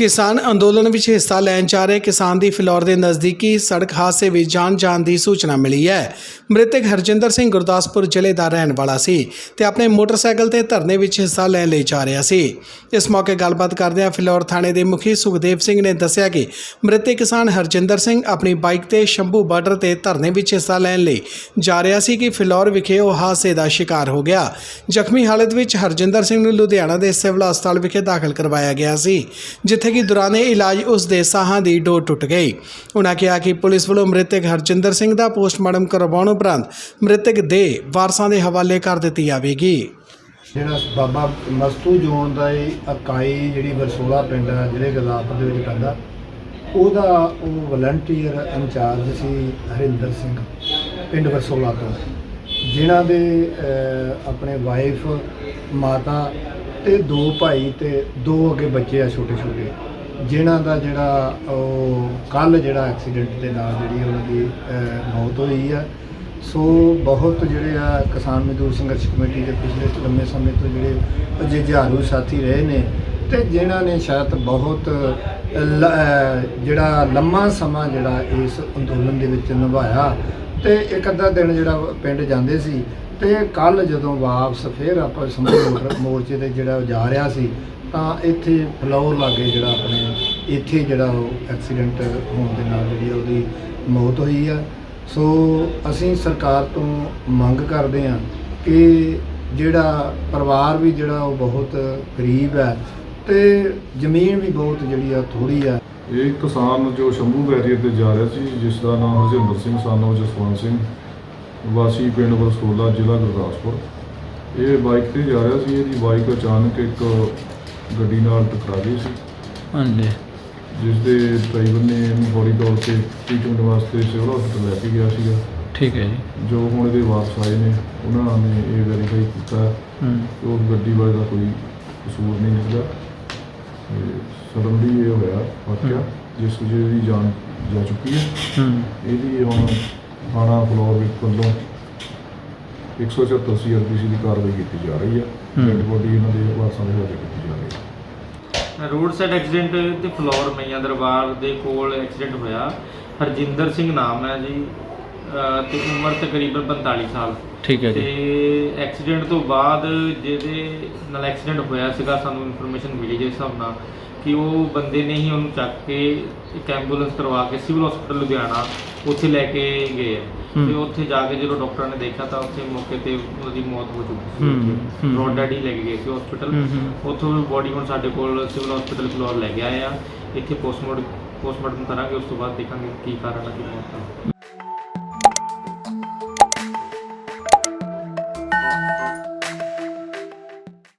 ਕਿਸਾਨ ਅੰਦੋਲਨ ਵਿੱਚ ਹਿੱਸਾ ਲੈਣ ਜਾ ਰਹੇ ਕਿਸਾਨ ਦੀ ਫਿਲੌਰ ਦੇ ਨਜ਼ਦੀਕੀ ਸੜਕ ਹਾਦਸੇ ਵਿੱਚ ਜਾਨ ਜਾਣ ਦੀ ਸੂਚਨਾ ਮਿਲੀ ਹੈ। ਮ੍ਰਿਤਕ ਹਰਜਿੰਦਰ ਸਿੰਘ ਗੁਰਦਾਸਪੁਰ ਜ਼ਿਲ੍ਹੇ ਦਾ ਰਹਿਣ ਵਾਲਾ ਸੀ ਤੇ ਆਪਣੇ ਮੋਟਰਸਾਈਕਲ ਤੇ ਧਰਨੇ ਵਿੱਚ ਹਿੱਸਾ ਲੈਣ ਲਈ ਜਾ ਰਿਹਾ ਸੀ। ਇਸ ਮੌਕੇ ਗੱਲਬਾਤ ਕਰਦਿਆਂ ਫਿਲੌਰ ਥਾਣੇ ਦੇ ਮੁਖੀ ਸੁਖਦੇਵ ਸਿੰਘ ਨੇ ਦੱਸਿਆ ਕਿ ਮ੍ਰਿਤਕ ਕਿਸਾਨ ਹਰਜਿੰਦਰ ਸਿੰਘ ਆਪਣੀ ਬਾਈਕ ਤੇ ਸ਼ੰਭੂ ਬਾਰਡਰ ਤੇ ਧਰਨੇ ਵਿੱਚ ਹਿੱਸਾ ਲੈਣ ਲਈ ਜਾ ਰਿਹਾ ਸੀ ਕਿ ਫਿਲੌਰ ਵਿਖੇ ਉਹ ਹਾਦਸੇ ਦਾ ਸ਼ਿਕਾਰ ਹੋ ਗਿਆ। ਜ਼ਖਮੀ ਹਾਲਤ ਵਿੱਚ ਹਰਜਿੰਦਰ ਸਿੰਘ ਨੂੰ ਲੁਧਿਆਣਾ ਦੇ ਸਿਵਲ ਹਸਪਤਾਲ ਵਿਖੇ ਦਾਖਲ ਕਰਵਾਇਆ ਗਿਆ ਸੀ, ਜਿੱਥੇ ਕਿ ਦੌਰਾਨੇ ਇਲਾਜ ਉਸ ਦੇ ਸਾਹਾਂ ਦੀ ਡੋਰ ਟੁੱਟ ਗਈ। ਉਨ੍ਹਾਂ ਕਿਹਾ ਕਿ ਪੁਲਿਸ ਵੱਲੋਂ ਮ੍ਰਿਤਕ ਹਰਜਿੰਦਰ ਸਿੰਘ ਦਾ ਪੋਸਟਮਾਰਟਮ ਕਰਵਾਉਣ ਉਪਰੰਤ ਮ੍ਰਿਤਕ ਦੇ ਵਾਰਸਾਂ ਦੇ ਹਵਾਲੇ ਕਰ ਦਿੱਤੀ ਜਾਵੇਗੀ। ਜਿਹੜਾ ਬਾਬਾ ਮਸਤੂ ਜੋਨ ਦਾ ਇਹ ਇਕਾਈ ਜਿਹੜੀ ਵਰਸੋਲਾ ਪਿੰਡ ਹੈ ਜਿਹੜੇ ਗੁਰਦਾਸਪੁਰ ਦੇ ਵਿੱਚ ਪੈਂਦਾ, ਉਹਦਾ ਉਹ ਵਲੰਟੀਅਰ ਇੰਚਾਰਜ ਸੀ ਹਰਿੰਦਰ ਸਿੰਘ, ਪਿੰਡ ਵਰਸੋਲਾ ਤੋਂ। ਜਿਨ੍ਹਾਂ ਦੇ ਆਪਣੇ ਵਾਈਫ ਮਾਤਾ ਤੇ ਦੋ ਭਾਈ ਤੇ ਦੋ ਅੱਗੇ ਬੱਚੇ ਆ ਛੋਟੇ ਛੋਟੇ ਜਿਨ੍ਹਾਂ ਦਾ ਜਿਹੜਾ ਉਹ ਕੱਲ ਜਿਹੜਾ ਐਕਸੀਡੈਂਟ ਦੇ ਨਾਲ ਜਿਹੜੀ ਉਹਨਾਂ ਦੀ ਅਹ, ਮੌਤ ਹੋਈ ਆ। ਸੋ ਬਹੁਤ ਜਿਹੜੇ ਆ ਕਿਸਾਨ ਮਜ਼ਦੂਰ ਸੰਘਰਸ਼ ਕਮੇਟੀ ਦੇ ਪਿਛਲੇ ਲੰਮੇ ਸਮੇਂ ਤੋਂ ਜਿਹੜੇ ਜੁਝਾਰੂ ਸਾਥੀ ਰਹੇ ਨੇ ਤੇ ਜਿਨ੍ਹਾਂ ਨੇ ਸ਼ਾਇਦ ਬਹੁਤ ਲ- ਅਹ ਜਿਹੜਾ ਲੰਮਾ ਸਮਾਂ ਜਿਹੜਾ ਇਸ ਅੰਦੋਲਨ ਦੇ ਵਿੱਚ ਨਿਭਾਇਆ। ਤੇ ਇੱਕ ਅੱਧਾ ਦਿਨ ਜਿਹੜਾ ਪਿੰਡ ਜਾਂਦੇ ਸੀ ਤੇ ਕੱਲ ਜਦੋਂ ਵਾਪਸ ਫਿਰ ਆਪਾਂ ਸੰਭੂ ਮੋਰਚੇ ਤੇ ਜਿਹੜਾ ਜਾ ਰਿਹਾ ਸੀ, ਤਾਂ ਇੱਥੇ ਫਲੋਰ ਲਾਗੇ ਜਿਹੜਾ ਆਪਣੇ ਇੱਥੇ ਜਿਹੜਾ ਉਹ ਐਕਸੀਡੈਂਟ ਹੋਣ ਦੇ ਨਾਲ ਜਿਹੜੀ ਉਹਦੀ ਮੌਤ ਹੋਈ ਆ। ਸੋ ਅਸੀਂ ਸਰਕਾਰ ਤੋਂ ਮੰਗ ਕਰਦੇ ਹਾਂ ਕਿ ਜਿਹੜਾ ਪਰਿਵਾਰ ਵੀ ਜਿਹੜਾ ਉਹ ਬਹੁਤ ਗਰੀਬ ਹੈ ਤੇ ਜ਼ਮੀਨ ਵੀ ਬਹੁਤ ਜਿਹੜੀ ਆ ਥੋੜੀ ਆ। ਇਹ ਕਿਸਾਨ ਜੋ ਸ਼ੰਭੂ ਬੈਰੀਅਰ ਤੇ ਜਾ ਰਿਹਾ ਸੀ, ਜਿਸ ਦਾ ਨਾਮ ਹਰਜਿੰਦਰ ਸਿੰਘ, ਸਾਨੋ ਜਸਵੰਤ ਸਿੰਘ। ਵਾਸੀ ਪਿੰਡ ਬਰਸੋਲਾ ਜ਼ਿਲ੍ਹਾ ਗੁਰਦਾਸਪੁਰ। ਇਹ ਬਾਈਕ ਤੇ ਜਾ ਰਿਹਾ ਸੀ ਇਹਦੀ ਬਾਈਕ ਅਚਾਨਕ ਇੱਕ ਗੱਡੀ ਨਾਲ ਟਕਰਾ ਗਈ ਸੀ। ਹਾਂਜੀ। ਜਿਸ ਦੇ ਡਰਾਈਵਰ ਨੇ ਇਹਨੂੰ ਫੌਰੀ ਤੌਰ ਤੇ ਟ੍ਰੀਟਮੈਂਟ ਵਾਸਤੇ ਸਿਵਲ ਹਸਪਤਾਲ ਲੈ ਕੇ ਗਿਆ ਸੀਗਾ। ਠੀਕ ਹੈ ਜੀ। ਜੋ ਹੁਣ ਇਹਦੇ ਵਾਪਸ ਆਏ ਨੇ ਉਹਨਾਂ ਨੇ ਇਹ ਵੈਰੀਫਾਈ ਕੀਤਾ ਹੂੰ ਕਿ ਉਸ ਗੱਡੀ ਵਾਲੇ ਦਾ ਕੋਈ ਕਸੂਰ ਨਹੀਂ ਨਿਕਲਿਆ ਸਡਨਲੀ ਇਹ ਹੋਇਆ ਵਾਕਿਆ ਜਿਸ ਵਜ੍ਹਾ ਇਹਦੀ ਜਾਨ ਜਾ ਚੁੱਕੀ ਹੈ। ਹੂੰ। ਇਹਦੀ ਹੁਣ ਥਾਣਾ ਫਲੋਰ ਵਿੱਚ ਵੱਲੋਂ 177 ਸੀਆਰਪੀਸੀ ਦੀ ਕਾਰਵਾਈ ਕੀਤੀ ਜਾ ਰਹੀ ਹੈ। ਹੂੰ। ਡੈਡ ਬੋਡੀ ਇਹਨਾਂ ਦੇ ਵਾਰਸਾਂ ਦੇ ਹਵਾਲੇ ਕੀਤੀ ਜਾ ਰਹੀ ਹੈ। ਰੋਡ ਸਾਈਡ ਐਕਸੀਡੈਂਟ ਤੇ ਫਲੋਰ ਮਈਆਂ ਦਰਬਾਰ ਦੇ ਕੋਲ ਐਕਸੀਡੈਂਟ ਹੋਇਆ। ਹਰਜਿੰਦਰ ਸਿੰਘ ਨਾਮ ਹੈ ਜੀ। ਅਹ ਤੇ ਉਮਰ ਤਕਰੀਬਨ 45 ਸਾਲ ਠੀਕ ਹੈ ਤੇ ਜੀ ਐਕਸੀਡੈਂਟ ਤੋਂ ਬਾਅਦ ਜਿਹਦੇ ਨਾਲ ਐਕਸੀਡੈਂਟ ਹੋਇਆ ਸੀਗਾ ਸਾਨੂੰ ਇਨਫੋਰਮੇਸ਼ਨ ਮਿਲੀ ਜਿਸ ਹਿਸਾਬ ਨਾਲ ਕਿ ਉਹ ਬੰਦੇ ਨੇ ਹੀ ਉਹਨੂੰ ਚੱਕ ਕੇ ਇੱਕ ਐਂਬੂਲੈਂਸ ਕਰਵਾ ਕੇ ਸਿਵਲ ਹਸਪੀਟਲ ਲੁਧਿਆਣਾ ਉੱਥੇ ਲੈ ਕੇ ਗਏ ਆ। ਹੂੰ। ਤੇ ਉੱਥੇ ਜਾ ਕੇ ਜਦੋਂ ਡਾਕਟਰ ਨੇ ਦੇਖਿਆ ਤਾਂ ਉੱਥੇ ਮੌਕੇ ਤੇ ਉਹਦੀ ਮੌਤ ਹੋ ਚੁੱਕੀ ਹੂੰ, ਸੀ ਹੂੰ। ਰੋਡ ਡੈਡੀ ਲੈ ਕੇ ਗਏ ਸੀ ਹਸਪੀਟਲ ਹੂੰ, ਹੂੰ। ਉੱਥੋਂ ਬੋਡੀ ਹੁਣ ਸਾਡੇ ਕੋਲ ਸਿਵਲ ਹਸਪੀਟਲ ਫਲੋਰ ਲੈ ਕੇ ਆਏ ਆ ਇੱਥੇ ਪੋਸਟਮਾਰਟਮ ਪੋਸਟਮਾਰਟਮ ਕਰਾਂਗੇ ਉਸ ਤੋਂ ਬਾਅਦ ਦੇਖਾਂਗੇ ਕੀ ਕਾਰਨ ਹੈ ਕੀ ਮੌਤ ਦਾ